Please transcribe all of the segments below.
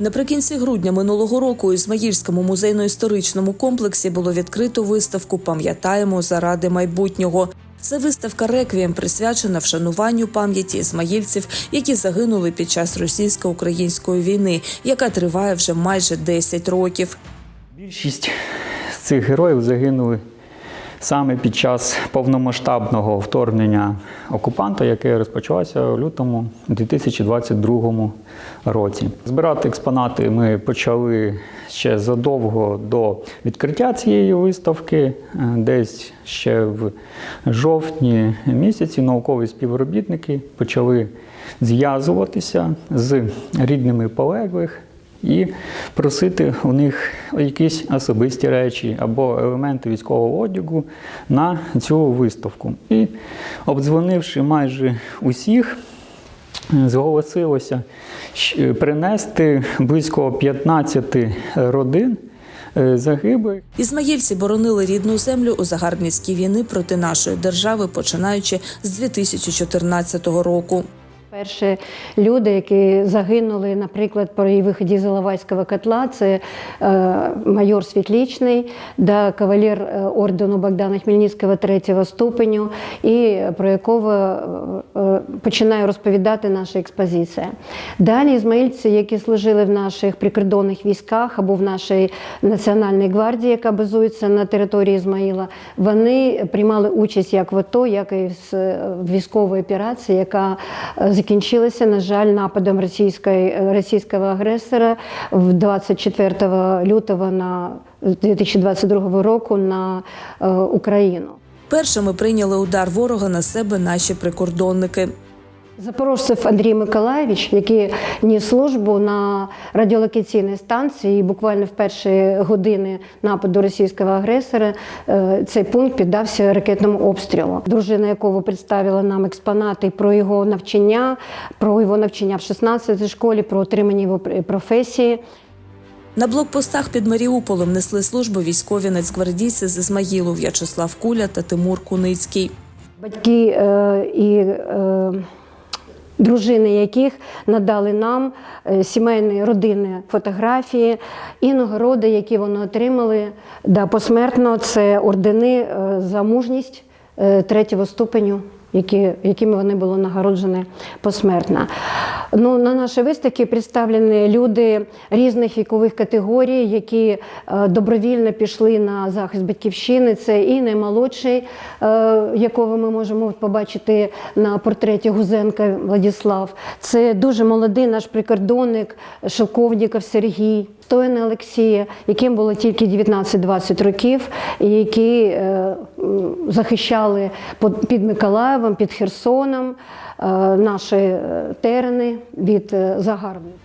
Наприкінці грудня минулого року у Ізмаїльському музейно-історичному комплексі було відкрито виставку Пам'ятаємо заради майбутнього. Це виставка реквієм присвячена вшануванню пам'яті ізмаїльців, які загинули під час російсько-української війни, яка триває вже майже 10 років. Більшість цих героїв загинули саме під час повномасштабного вторгнення окупанта, яке розпочалося у лютому 2022 році. Збирати експонати ми почали ще задовго до відкриття цієї виставки, е, десь ще в жовтні місяці наукові співробітники почали зв'язуватися з рідними полеглих і просити у них якісь особисті речі або елементи військового одягу на цю виставку. І обдзвонивши майже усіх, зголосилося принести близько 15 родин е, загиблих. Ізмаїльці боронили рідну землю у загарбницькій війни проти нашої держави, починаючи з 2014 року. Перші люди, які загинули, наприклад, при виході з Іловайського котла, це е, майор Світлічний, да, кавалер е, ордену Богдана Хмельницького третього ступеню, і про якого е, починає розповідати наша експозиція. Далі ізмаїльці, які служили в наших прикордонних військах або в нашій національній гвардії, яка базується на території Ізмаїла, вони приймали участь як в АТО, як і з е, військової операції, яка е, закінчилася, на жаль, нападом російської, російського агресора в 24 лютого на 2022 року на е, Україну. Першими прийняли удар ворога на себе наші прикордонники. Запорожцев Андрій Миколаєвич, який ніс службу на радіолокаційній станції, і буквально в перші години нападу російського агресора е, цей пункт піддався ракетному обстрілу. Дружина якого представила нам експонати про його навчання, про його навчання в 16-й школі, про отримання його професії. На блокпостах під Маріуполем несли службу військові нацгвардійці з Ізмаїлу В'ячеслав Куля та Тимур Куницький. Батьки е, і е, дружини яких надали нам е, сімейні родини фотографії і нагороди, які вони отримали да, посмертно. Це ордени е, за мужність е, третього ступеню. Які, якими вони були нагороджені посмертно. Ну, на нашій виставці представлені люди різних вікових категорій, які е, добровільно пішли на захист батьківщини. Це і наймолодший, е, якого ми можемо побачити на портреті Гузенка Владіслав. Це дуже молодий наш прикордонник Шелковніков Сергій. Стояна Олексія, яким було тільки 19-20 років, і які е, захищали під Миколаєвом, під Херсоном е, наші е, терени від е, загарбників.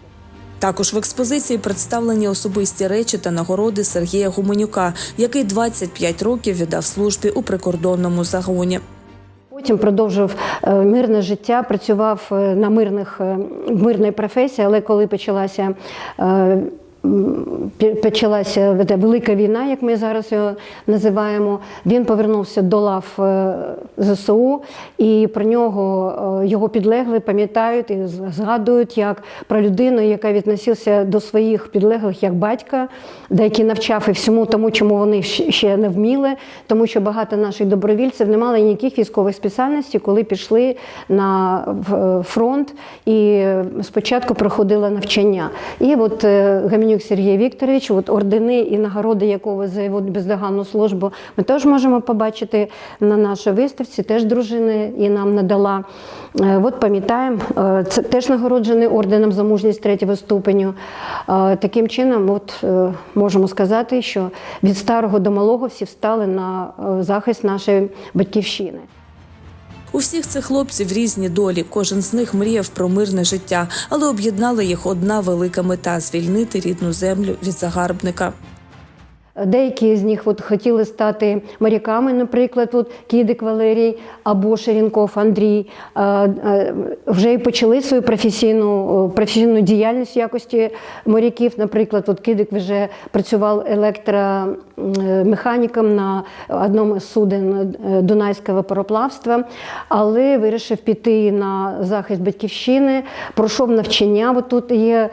Також в експозиції представлені особисті речі та нагороди Сергія Гуменюка, який 25 років віддав службі у прикордонному загоні. Потім продовжив мирне життя, працював на мирних мирній професії, але коли почалася. Е, Почалася велика війна, як ми зараз його називаємо. Він повернувся до лав е, ЗСУ, і про нього е, його підлегли пам'ятають і згадують як про людину, яка відносився до своїх підлеглих як батька, деякий навчав і всьому тому, чому вони ще не вміли, тому що багато наших добровільців не мали ніяких військових спеціальностей, коли пішли на фронт і е, спочатку проходили навчання. І от е, Гамінюк Сергій Вікторович, от ордени і нагороди, якого за його бездоганну службу, ми теж можемо побачити на нашій виставці. Теж дружина і нам надала. Е, От пам'ятаємо, е, це теж нагороджений орденом за мужність третього ступеню. Е, Таким чином, от можемо сказати, що від старого до малого всі встали на захист нашої батьківщини. У всіх цих хлопців різні долі. Кожен з них мріяв про мирне життя, але об'єднала їх одна велика мета звільнити рідну землю від загарбника. Деякі з них от хотіли стати моряками, наприклад, от Кідик Валерій або Шерінков Андрій. Е, е, Вже і почали свою професійну, е, професійну діяльність в якості моряків. Наприклад, от Кідик вже працював електромеханіком на одному з суден Дунайського пароплавства, але вирішив піти на захист батьківщини, пройшов навчання. От тут є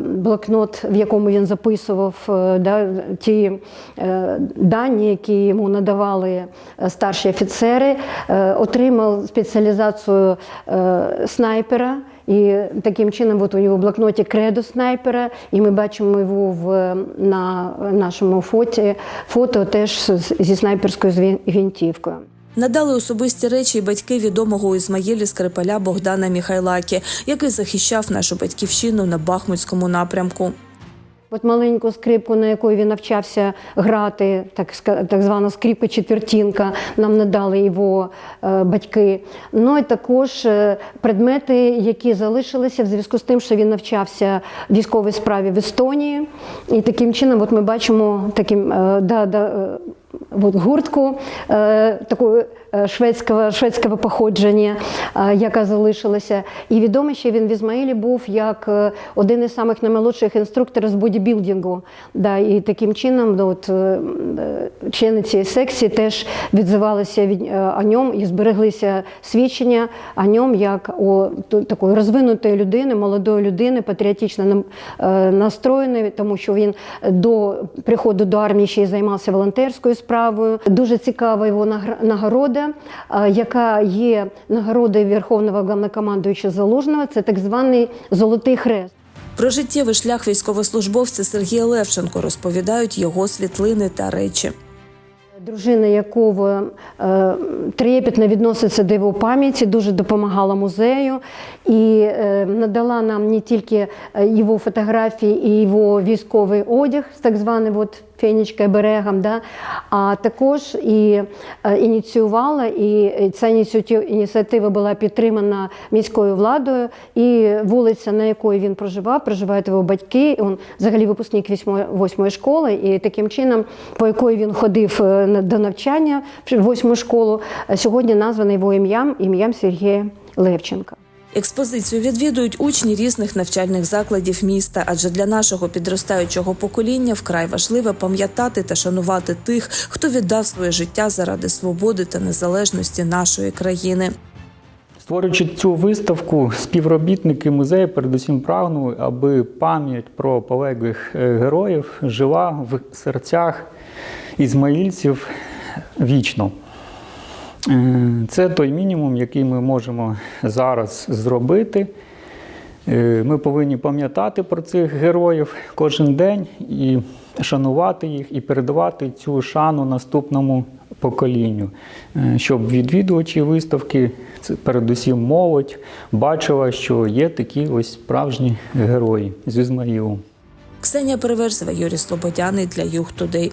блокнот, в якому він записував да, ті дані, які йому надавали е, старші офіцери, Е, отримав спеціалізацію е, снайпера. І таким чином, от у нього в блокноті кредо снайпера, і ми бачимо його в, на нашому фоті, фото теж зі снайперською гвинтівкою. Надали особисті речі й батьки відомого Ізмаїлі Скрипаля Богдана Міхайлакі, який захищав нашу батьківщину на Бахмутському напрямку. От маленьку скрипку, на якої він навчався грати, так, так звана скрипка четвертінка, нам надали його е, батьки. Ну і також е, предмети, які залишилися в зв'язку з тим, що він навчався військовій справі в Естонії. І таким чином, от ми бачимо таким, е, да, да, гуртку е, такої е, шведського, шведського походження, е, яка залишилася. І відомо, що він в Ізмаїлі був як один із самих наймолодших інструкторів з бодібілдингу. Да, і таким чином ну, от, члени цієї секції теж відзивалися від, о ньому і збереглися свідчення о ньому як о такої розвинутої людини, молодої людини, патріотично настроєної, тому що він до приходу до армії ще й займався волонтерською справою. Дуже цікава його нагорода, е, яка є нагородою Верховного Главнокомандуючого Залужного. Це так званий Золотий Хрест. Про життєвий шлях військовослужбовця Сергія Левченко розповідають його світлини та речі. Дружина якого е, трепетно відноситься до його пам'яті, дуже допомагала музею і е, надала нам не тільки е, його фотографії і його військовий одяг, так званий от, фенічка берегом, да, а також і е, ініціювала, і ця ініціатива, була підтримана міською владою. І вулиця, на якої він проживав, проживають його батьки. Він взагалі випускник восьмої, восьмої школи, і таким чином, по якої він ходив е, до навчання в восьму школу, е, сьогодні названа його ім'ям, ім'ям Сергія Левченка. Експозицію відвідують учні різних навчальних закладів міста, адже для нашого підростаючого покоління вкрай важливо пам'ятати та шанувати тих, хто віддав своє життя заради свободи та незалежності нашої країни. Створюючи цю виставку, співробітники музею передусім прагнули, аби пам'ять про полеглих е, героїв жила в серцях ізмаїльців вічно. Е, Це той мінімум, який ми можемо зараз зробити. Е, Ми повинні пам'ятати про цих героїв кожен день і шанувати їх, і передавати цю шану наступному поколінню, Е, щоб відвідувачі виставки, передусім молодь, бачила, що є такі ось справжні герої з Ізмаїлу. Ксенія Переверзева, Юрій Слободяний для Юг Тудей.